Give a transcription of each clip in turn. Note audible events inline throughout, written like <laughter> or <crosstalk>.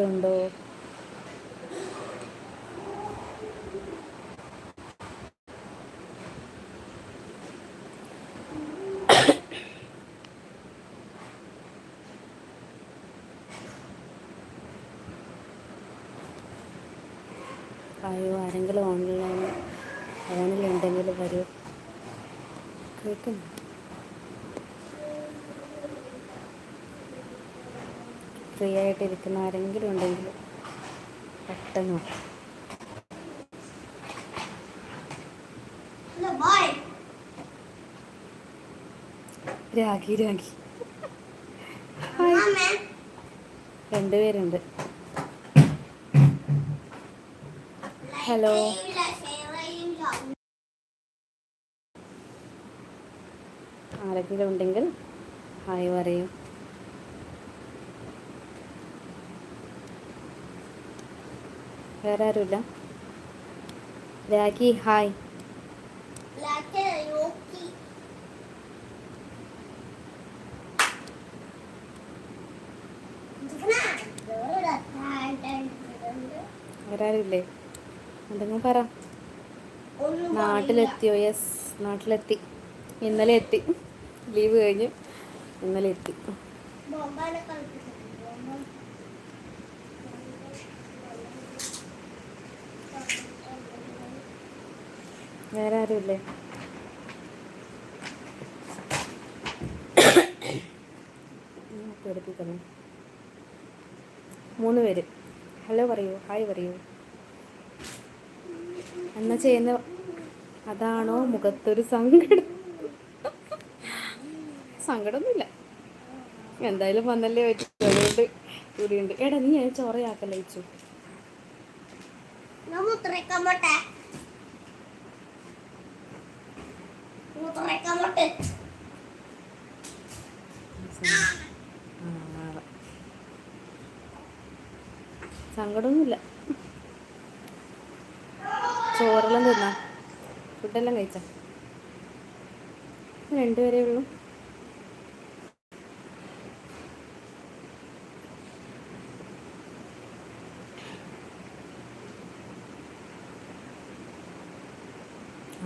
ആരെങ്കിലും ഉണ്ടോ അയ്യോ ആരെങ്കിലും ഓൺലൈൻ ഓണിലുണ്ടെങ്കിൽ വരൂ. കേൾക്കുന്നു ഇരിക്കുന്ന ആരെങ്കിലും ഉണ്ടെങ്കിൽ പെട്ടെന്ന് രാഖി രാഖി രണ്ടുപേരുണ്ട്. ഹലോ ആരെങ്കിലും ഉണ്ടെങ്കിൽ ഹായ് പറയൂ. വേറെ ആരുമില്ല രാഖി ഹായ്. വരാറില്ലേ എന്തെങ്കിലും പറ. നാട്ടിലെത്തിയോ? യെസ് നാട്ടിലെത്തി. ഇന്നലെ എത്തി ലീവ് കഴിഞ്ഞ് ഇന്നലെ എത്തി വേറെ ആരുമില്ലേ <coughs> പേടിപ്പിക്കുന്നു. മൂന്ന് പേര്. ഹലോ പറയൂ. ഹായ് പറയൂ. എന്നാ ചെയ്യുന്ന അതാണോ മുഖത്തൊരു സങ്കടം? സങ്കടമൊന്നുമില്ല. എന്തായാലും വന്നല്ലേ പറ്റി. അതുകൊണ്ട് കൂടിയുണ്ട്. എടാ നീ ചോറയാക്കല്ലേ ഇച്ചു സങ്കടമൊന്നുമില്ല ചോറെല്ലാം തിന്നാ. ഫുഡെല്ലാം കഴിച്ച? രണ്ടുപേരേ ഉള്ളൂ.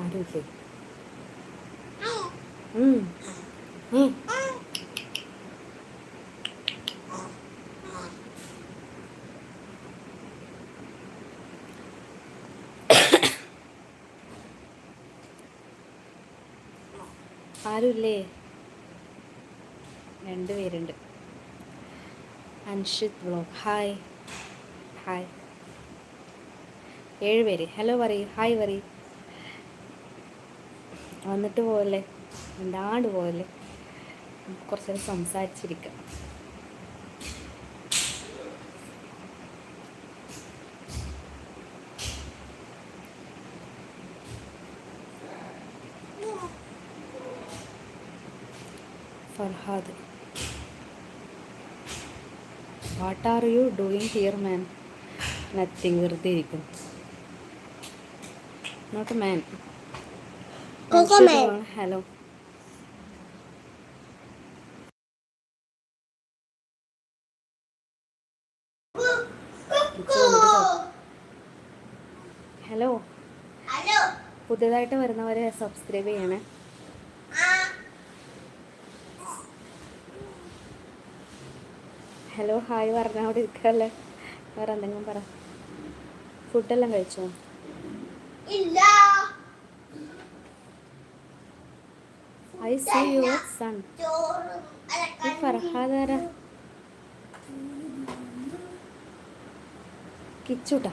ആരും ഉം. ഉം. ആരുമില്ലേ രണ്ട് പേരുണ്ട്. അൻഷിത് ബ്ലോഗ് ഹായ് ഹായ് ഏഴ് പേര്. ഹലോ പറയൂ ഹായ് പറയൂ വന്നിട്ട് പോവല്ലേ? എന്താണ്ട് പോലെ കുറച്ച് നേരം സംസാരിച്ചിരിക്കാം. Farhad. What are you doing here man nothing വെറുതെ ഇരിക്കുന്നു. നോട്ട് മാൻ ഹലോ ഹലോ പുതിയതായിട്ട് വരുന്നവർ സബ്സ്ക്രൈബ് ചെയ്യണേ. ഹലോ ഹായ് പറഞ്ഞവിടെ ഇരിക്കല്ലേ വേറെ എന്തെങ്കിലും പറ. ഫുഡെല്ലാം കഴിച്ചോ? ഇല്ല. ഐ സി യു സൺ ഫർഹാദാര കിച്ചൂട്ടാ.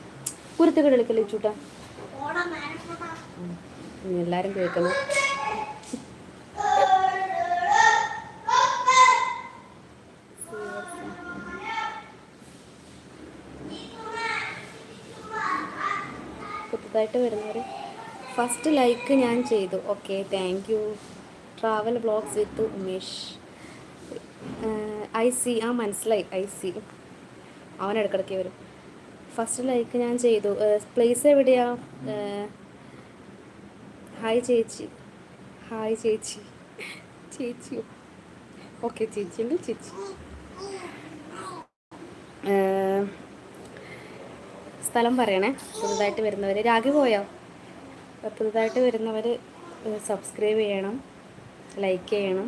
കുരുത്തുകൾ എടുക്കല്ലേ ഇനി എല്ലാവരും കേൾക്കണം പുതുതായിട്ട് വരുന്നവർ ഫസ്റ്റ് ലൈക്ക് ഞാൻ ചെയ്തു. Okay thank you travel blogs with Umesh I see ആ മനസ്സിലായി. ഐ സി അവൻ ഇടയ്ക്കിടയ്ക്ക് വരും. ഫസ്റ്റ് ലൈക്ക് ഞാൻ ചെയ്തു. പ്ലേസ് എവിടെയാ? ഏഹ്, ഹായ് ചേച്ചി. ഹായ് ചേച്ചി. ചേച്ചിയോ? ഓക്കെ ചേച്ചി ഉണ്ട് ചേച്ചി? സ്ഥലം പറയണേ. പുതുതായിട്ട് വരുന്നവർ രാഗി പോയോ? പുതുതായിട്ട് വരുന്നവർ സബ്സ്ക്രൈബ് ചെയ്യണം ലൈക്ക് ചെയ്യണം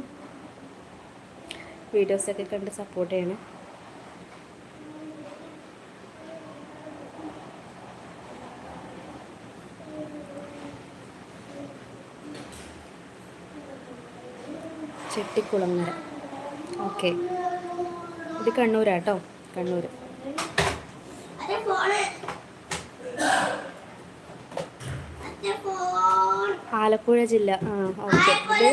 വീഡിയോസൊക്കെ കണ്ട് സപ്പോർട്ട് ചെയ്യണം. ചെട്ടിക്കുളങ്ങര. ഓക്കെ. ഇത് കണ്ണൂരാട്ടോ കണ്ണൂർ ആലപ്പുഴ ജില്ല. ആ ഓക്കെ. ഇത്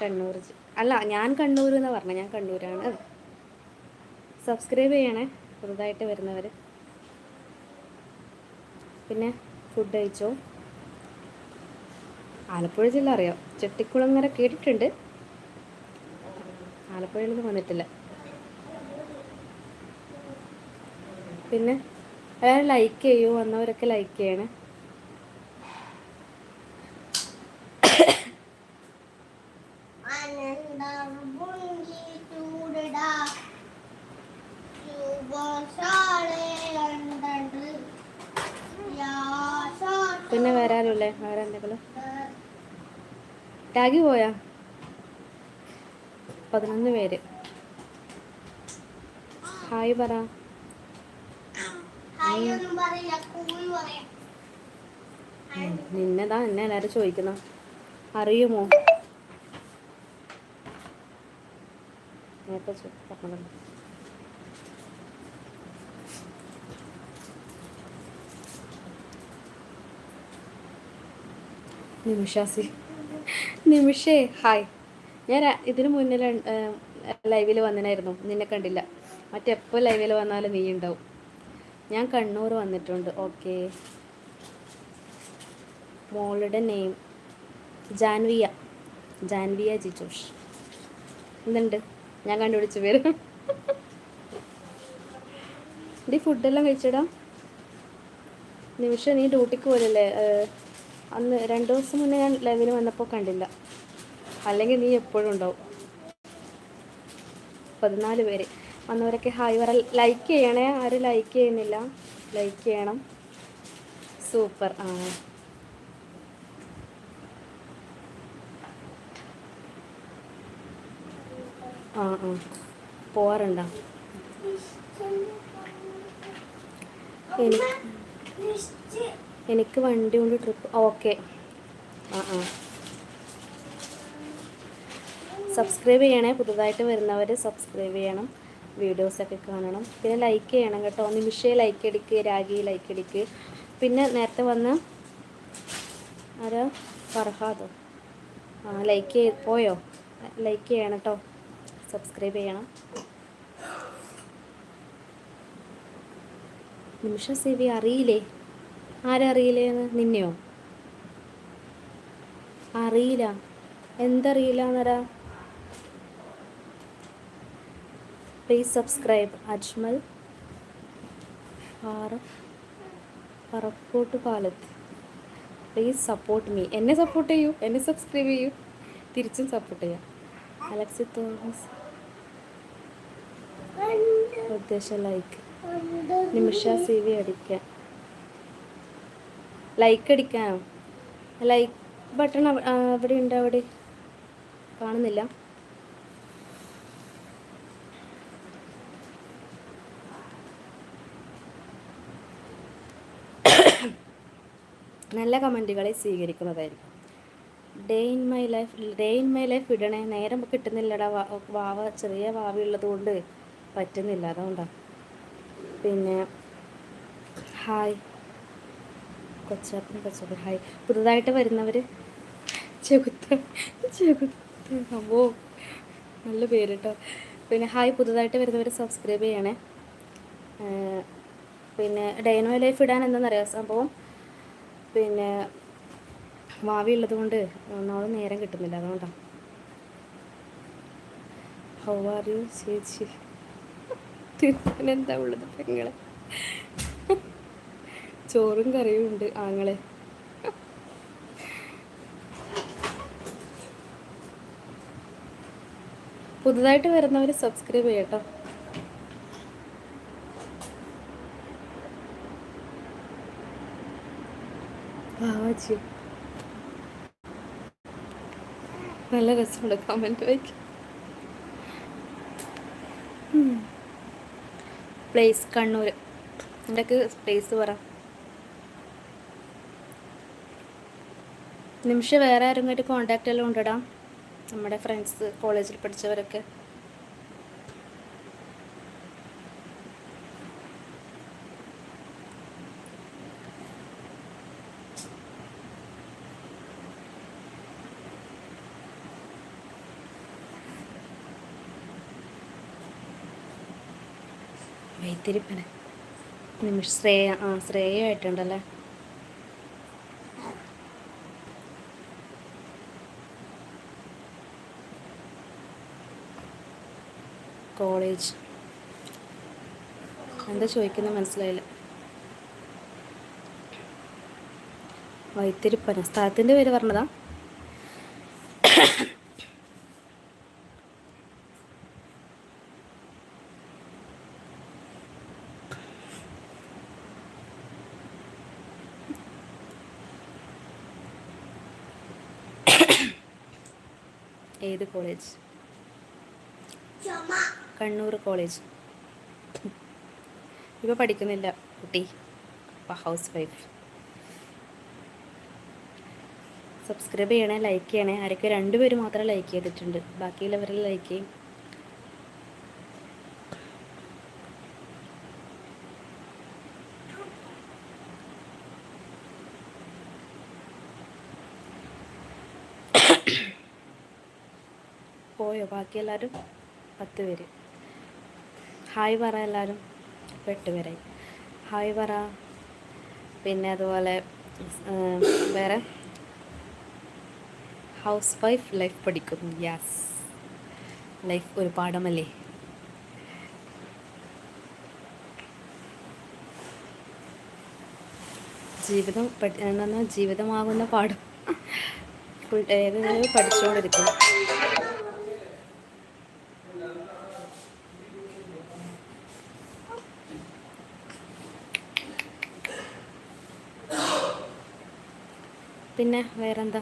കണ്ണൂർ അല്ല ഞാൻ കണ്ണൂർ എന്ന് പറഞ്ഞു. ഞാൻ കണ്ണൂരാണ്. സബ്സ്ക്രൈബ് ചെയ്യണേ പുതുതായിട്ട് വരുന്നവർ പിന്നെ ഫുഡ് കഴിച്ചോ? ആലപ്പുഴ ജില്ല അറിയാം. ചെട്ടിക്കുളങ്ങര കേട്ടിട്ടുണ്ട്. ആലപ്പുഴയിലൊന്നും വന്നിട്ടില്ല. പിന്നെ എല്ലാവരും ലൈക്ക് ചെയ്യൂ വന്നവരൊക്കെ ലൈക്ക് ചെയ്യണേ. പിന്നെ വരാനുള്ളേ വേറെ എന്തെങ്കിലും? ടാഗി പോയാ? പതിനൊന്ന് പേര്. ഹായ് പറ. നിന്നെതാ എന്നെ എല്ലാരും ചോദിക്കുന്ന. അറിയുമോ? നേരത്തെ. നിമിഷാസി. നിമിഷേ ഹായ്. ഞാൻ ഇതിനു മുന്നിൽ ലൈവിൽ വന്നിനായിരുന്നു. നിന്നെ കണ്ടില്ല. മറ്റെപ്പോൾ ലൈവിൽ വന്നാലും നീ ഉണ്ടാവും. ഞാൻ കണ്ണൂർ വന്നിട്ടുണ്ട്. ഓക്കെ മോളുടെ നെയിം ജാൻവിയ. ജാൻവിയ ജിജോഷ്. എന്തുണ്ട്? ഞാൻ കണ്ടുപിടിച്ചു പേര്. നീ ഫുഡെല്ലാം കഴിച്ചിടാം. നിമിഷം നീ ഡ്യൂട്ടിക്ക് പോലല്ലേ അന്ന് രണ്ട് ദിവസം മുന്നേ ഞാൻ ലൈവിന് വന്നപ്പോൾ കണ്ടില്ല. അല്ലെങ്കിൽ നീ എപ്പോഴും ഉണ്ടാവും. പതിനാല് പേര്. വന്നവരൊക്കെ ഹായ് പറ. ലൈക്ക് ചെയ്യണേ. ആരും ലൈക്ക് ചെയ്യുന്നില്ല. ലൈക്ക് ചെയ്യണം. സൂപ്പർ ആ ആ ആ. പോവാറുണ്ടോ? എനിക്ക് വണ്ടി കൊണ്ട് ട്രിപ്പ് ഓക്കെ ആ ആ. സബ്സ്ക്രൈബ് ചെയ്യണേ. പുതുതായിട്ട് വരുന്നവർ സബ്സ്ക്രൈബ് ചെയ്യണം. വീഡിയോസൊക്കെ കാണണം. പിന്നെ ലൈക്ക് ചെയ്യണം കേട്ടോ. നിമിഷയെ ലൈക്ക് അടിക്ക് രാഗി ലൈക്ക് അടിക്ക് പിന്നെ നേരത്തെ വന്ന ആരാ? ഫർഹാദോ. ആ ലൈക്ക് ചെയ്ത് പോയോ? ലൈക്ക് ചെയ്യണം കേട്ടോ. സബ്സ്ക്രൈബ് ചെയ്യണം. നിമിഷ സേവി അറിയില്ലേ? ആരറിയില്ലേന്ന് നിന്നെയോ? അറിയില്ല. എന്തറിയില്ല എന്നരാ please subscribe Ajmal Para Parakkot Palath please support me എന്നെ സപ്പോർട്ട് ചെയ്യൂ. എന്നെ സബ്സ്ക്രൈബ് ചെയ്യൂ. തിരിച്ചും സപ്പോർട്ട് ചെയ്യാം. അലക്സി തോമസ് ഉദ്ദേശ ലൈക്ക് നിമിഷ സി വി അടിക്കാൻ. ലൈക്ക് അടിക്കാനോ? ലൈക്ക് ബട്ടൺ അവിടെ ഉണ്ട് അവിടെ. കാണുന്നില്ല. നല്ല കമന്റുകളെ സ്വീകരിക്കുന്നതായിരിക്കും. Day in my life day in my life ഇടണേ. നേരം കിട്ടുന്നില്ലടാ വാവ ചെറിയ വാവ ഉള്ളത് കൊണ്ട് പറ്റുന്നില്ല. അതുകൊണ്ടാണ് പിന്നെ ഹായ്. കൊച്ചാപ്പൻ കൊച്ചാപ്പൻ ഹായ്. പുതുതായിട്ട് വരുന്നവർ ചെകുത്ത ചെകുത്ത. അമ്മോ നല്ല പേര് കേട്ടോ പിന്നെ ഹായ്. പുതുതായിട്ട് വരുന്നവർ സബ്സ്ക്രൈബ് ചെയ്യണേ. പിന്നെ ഡൈനോ ലൈഫ് ഇടാൻ എന്താണെന്നറിയാം സംഭവം പിന്നെ വാവി ഉള്ളത് കൊണ്ട് ഒന്നാമത് നേരം കിട്ടുന്നില്ല അതുകൊണ്ടാണ് ഹൗ ആർ യു ചേച്ചി? ഉള്ളത് പെങ്ങളെ. ചോറും കറിയും ഉണ്ട് ആങ്ങളെ. പുതുതായിട്ട് വരുന്നവർ സബ്സ്ക്രൈബ് ചെയ്യട്ടോ. പാവച്ചി നല്ല രസമുണ്ട് കമന്റ് വായിക്കാൻ. പ്ലേസ് കണ്ണൂർ എന്തൊക്കെ പ്ലേസ് പറ? നിമിഷം വേറെ ആരെങ്കിലും കോണ്ടാക്റ്റ് എല്ലാം ഉണ്ടടാ? നമ്മുടെ ഫ്രണ്ട്സ് കോളേജിൽ പഠിച്ചവരൊക്കെ. വൈത്തിരിപ്പന നിമിഷ ശ്രേയ ആ ശ്രേയ ആയിട്ടുണ്ടല്ലേ കോളേജ്. എന്താ ചോദിക്കുന്നത് മനസ്സിലായില്ല. വൈത്തിരിപ്പന സ്ഥലത്തിന്റെ പേര് പറഞ്ഞതാ? ഏത് കോളേജ്? കണ്ണൂർ കോളേജ്. ഇപ്പോൾ പഠിക്കുന്നില്ല കുട്ടി. ഹൗസ് വൈഫ് സബ്സ്ക്രൈബ് ചെയ്യണേ ലൈക്ക് ചെയ്യണേ. ആരൊക്കെ രണ്ടുപേര് മാത്രം ലൈക്ക് ചെയ്തിട്ടുണ്ട്. ബാക്കിയുള്ളവരെല്ലാം ലൈക്ക് ചെയ്യും. പോയോ? ബാക്കി എല്ലാവരും പത്ത് പേര്. ഹായ് പറ എല്ലാവരും ഇപ്പോൾ എട്ട് പേരായി. ഹായ് പറ. പിന്നെ അതുപോലെ വേറെ? ഹൗസ് വൈഫ് ലൈഫ് പഠിക്കുന്നു. യാസ് ലൈഫ് ഒരു പാഠമല്ലേ? ജീവിതം പഠി എന്താ ജീവിതമാകുന്ന പാഠം. ഫുൾ ഏത് പഠിച്ചുകൊണ്ടിരിക്കുന്നു. പിന്നെ വേറെന്താ?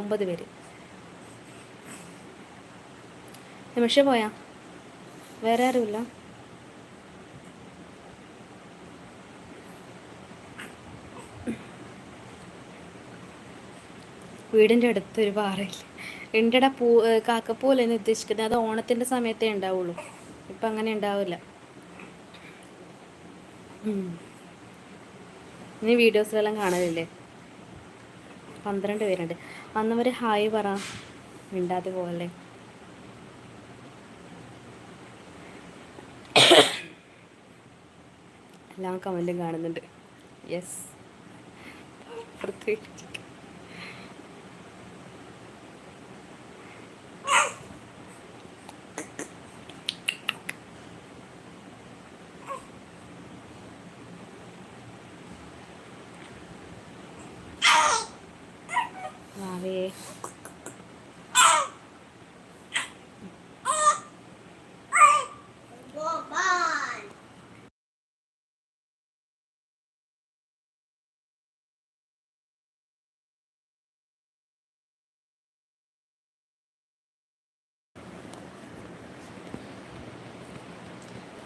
ഒമ്പത് പേര്. നിമിഷം പോയാ? വേറെ ആരുമില്ല. വീടിന്റെ അടുത്തൊരു പാറയില്ല. എന്റെ പൂ കാക്കപ്പൂ അല്ലെന്ന് ഉദ്ദേശിക്കുന്നത് അത് ഓണത്തിന്റെ സമയത്തേ ഉണ്ടാവുള്ളൂ. ഇപ്പം അങ്ങനെ ഉണ്ടാവില്ല. ഇനി വീഡിയോസിലെല്ലാം കാണലില്ലേ? പന്ത്രണ്ട് പേരുണ്ട്. വന്നവർ ഹായ് പറ. മിണ്ടാതെ പോകല്ലേ എല്ലാ കമന്റും കാണുന്നുണ്ട്. യെസ് പ്രത്യേകിച്ച്. വാവേ Gopal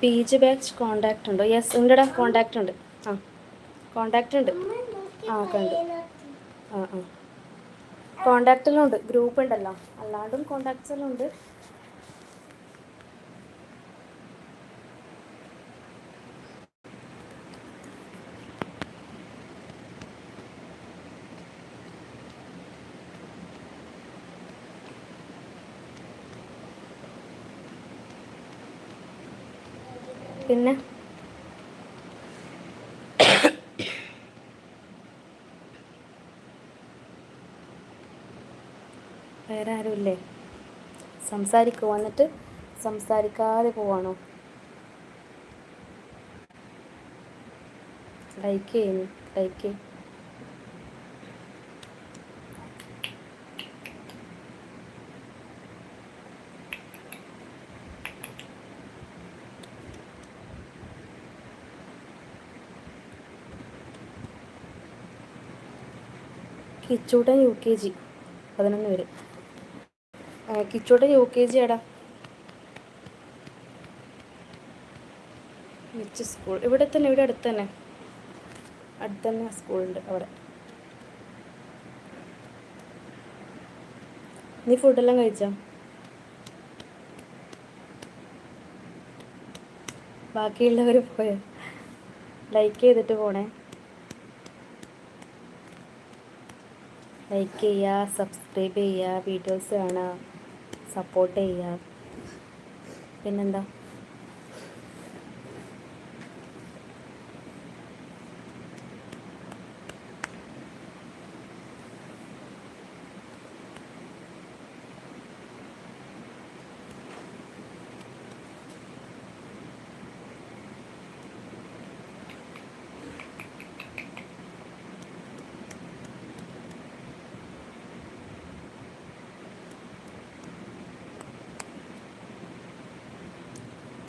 P G batch contact ഉണ്ടോ. യെസ് ഉണ്ടടാ കോണ്ടാക്ട് ഉണ്ട്. ആ കോണ്ടാക്ട് ഉണ്ട്. ആ ഒക്കെ ഉണ്ട് ആ ആ. കോണ്ടാക്റ്റെല്ലാം ഉണ്ട്. ഗ്രൂപ്പ് ഉണ്ടല്ലോ. അല്ലാണ്ടും കോണ്ടാക്ട്സിലുണ്ട് പിന്നെ? വേറെ ആരുമില്ലേ സംസാരിക്കുക വന്നിട്ട് സംസാരിക്കാതെ പോവാണോ? ലൈക്ക് ചെയ്യുന്നു like Kichuttan U K G പതിനൊന്ന് പേര്. ആ, കിച്ചൂട്ടൻ യു കെ ജി ആടാ മിച്ച് സ്കൂൾ ഇവിടെ തന്നെ ഇവിടെ അടുത്ത് തന്നെ. അടുത്ത് തന്നെ സ്കൂളുണ്ട് അവിടെ. നീ ഫുഡെല്ലാം കഴിച്ചോ? ബാക്കിയുള്ളവർ പോയോ. ലൈക്ക് ചെയ്തിട്ട് പോണേ. ലൈക്ക് ചെയ്യുക സബ്സ്ക്രൈബ് ചെയ്യുക വീഡിയോസ് കാണുക സപ്പോർട്ട് ചെയ്യുക പിന്നെന്താ?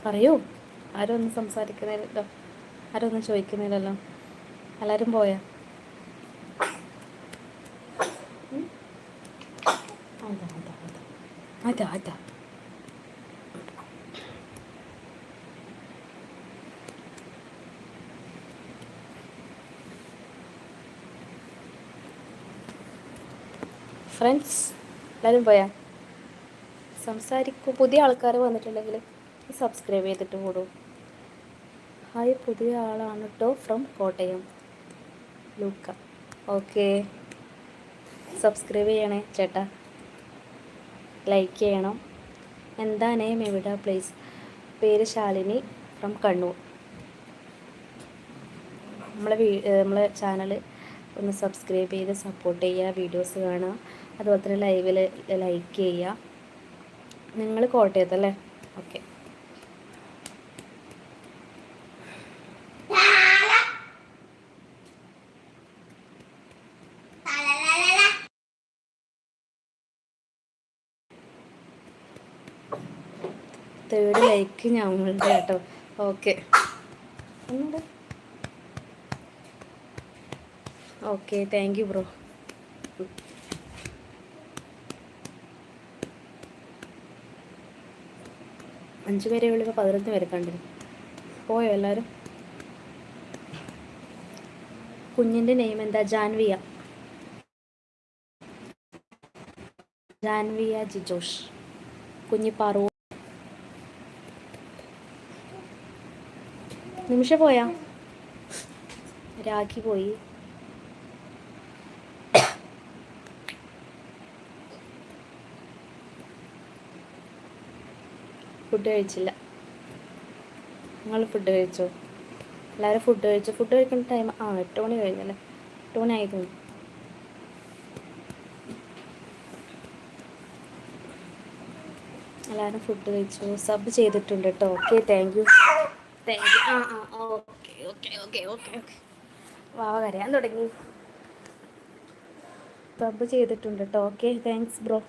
പറയൂ. ആരും ഒന്നും സംസാരിക്കുന്നില്ലല്ലോ ആരും ഒന്നും ചോദിക്കുന്നില്ലല്ലോ എല്ലാവരും പോയാ ഫ്രണ്ട്സ് എല്ലാവരും പോയാ? സംസാരിക്കും. പുതിയ ആൾക്കാർ വന്നിട്ടുണ്ടെങ്കിൽ സബ്സ്ക്രൈബ് ചെയ്തിട്ട് കൂടും. ഹായ് പുതിയ ആളാണ് കേട്ടോ from Kottayam. Luka. Okay subscribe ചെയ്യണേ ചേട്ടാ. ലൈക്ക് ചെയ്യണം. എന്താ നെയിം എവിടെ പ്ലേസ് പേര് ശാലിനി ഫ്രം കണ്ണൂർ. നമ്മളെ വീ നമ്മളെ ചാനൽ ഒന്ന് സബ്സ്ക്രൈബ് ചെയ്ത് സപ്പോർട്ട് ചെയ്യുക വീഡിയോസ് കാണുക. അതുപോലെ തന്നെ ലൈവിൽ ലൈക്ക് ചെയ്യുക നിങ്ങൾ കോട്ടയത്തല്ലേ? ഓക്കെ തേർഡ് ലൈക്ക് ഞങ്ങളുടെ കേട്ടോ. Okay okay thank you bro അഞ്ച് പേരെ ഉള്ളൂ ഇപ്പോൾ പതിനൊന്ന് പേരെ കണ്ടിരുന്നു. പോയോ എല്ലാവരും? കുഞ്ഞിന്റെ നെയിം എന്താ? ജാൻവിയ. ജാൻവിയ ജിജോഷ്. കുഞ്ഞി പാറു നിമിഷ പോയാ. രാഖി പോയി. ഫുഡ് കഴിച്ചില്ല. നിങ്ങൾ ഫുഡ് കഴിച്ചോ? എല്ലാവരും ഫുഡ് കഴിച്ചു? ഫുഡ് കഴിക്കുന്ന ടൈം ആ എട്ട് മണി കഴിഞ്ഞല്ലേ. എട്ട് മണി ആയിരുന്നു എല്ലാവരും ഫുഡ് കഴിച്ചു. സബ് ചെയ്തിട്ടുണ്ട് കേട്ടോ. ഓക്കെ താങ്ക് യു തുടങ്ങി. ചെയ്തിട്ടുണ്ട് ഓക്കെ താങ്ക്സ് ബ്രോ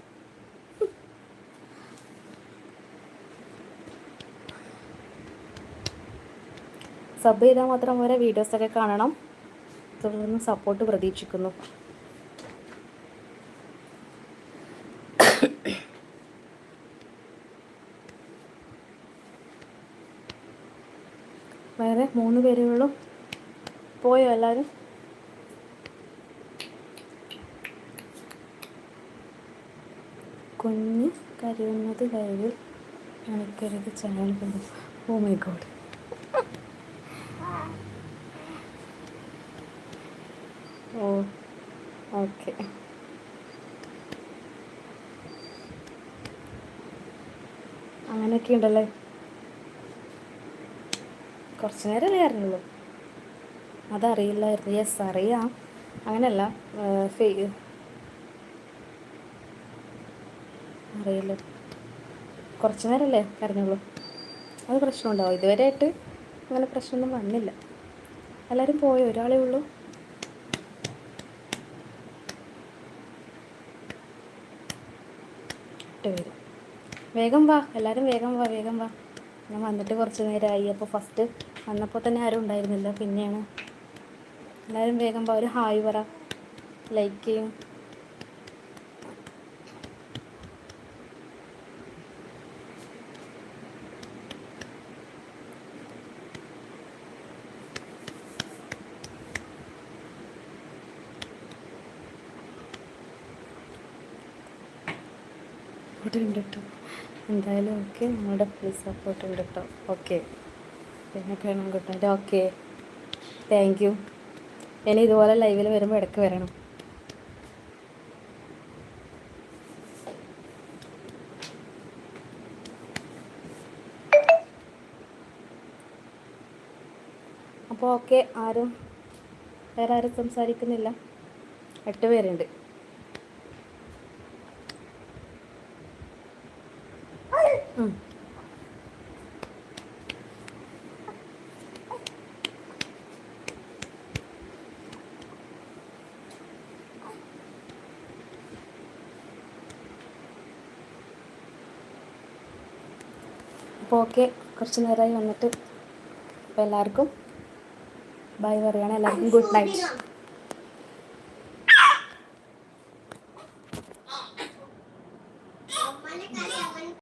സബ് ചെയ്താൽ മാത്രം വരെ വീഡിയോസൊക്കെ കാണണം. തുടർന്ന് സപ്പോർട്ട് പ്രതീക്ഷിക്കുന്നു വേറെ മൂന്ന് പേരേ ഉള്ളൂ പോയോ എല്ലാവരും കുഞ്ഞ് കരയുന്നത് ലൈവ് കാണിക്കരുത് channel oh my God oh okay അങ്ങനെയൊക്കെ ഉണ്ടല്ലേ കുറച്ച് നേരമല്ലേ അറിഞ്ഞുള്ളൂ. അതറിയില്ലായിരുന്നു. യെസ് അറിയാം. അങ്ങനെയല്ല ഫേ അറിയില്ല. കുറച്ച് നേരമല്ലേ അറിഞ്ഞുള്ളൂ. അത് പ്രശ്നമുണ്ടാവും. ഇതുവരെ ആയിട്ട് അങ്ങനെ പ്രശ്നമൊന്നും വന്നില്ല. എല്ലാവരും പോയോ ഒരാളേ ഉള്ളൂ. പേര് വേഗം വാ എല്ലാവരും വേഗം വാ വേഗം വാ. ഞാൻ വന്നിട്ട് കുറച്ച് നേരമായി. അപ്പോൾ ഫസ്റ്റ് വന്നപ്പോൾ തന്നെ ആരും ഉണ്ടായിരുന്നില്ല. പിന്നെയാണ് എല്ലാവരും വേഗം ഒരു ഹായ് പറ. ലൈക്ക് ചെയ്യും. സപ്പോർട്ട് ഉണ്ട് കേട്ടോ എന്തായാലും ഓക്കെ നിങ്ങളുടെ ഫുൾ സപ്പോർട്ട് ഉണ്ട് കേട്ടോ ഓക്കെ പിന്നെ കേട്ടോ ഓക്കെ. താങ്ക് യു ഇനി ഇതുപോലെ ലൈവിൽ വരുമ്പോൾ ഇടയ്ക്ക് വരണം. അപ്പോൾ ഓക്കെ ആരും വേറെ ആരും സംസാരിക്കുന്നില്ല. എട്ട് പേരുണ്ട് ഉം. അപ്പോൾ ഓക്കെ കുറച്ച് നേരമായി വന്നിട്ട് അപ്പോൾ എല്ലാവർക്കും ബൈ പറയുകയാണ് എല്ലാവർക്കും ഗുഡ് നൈറ്റ്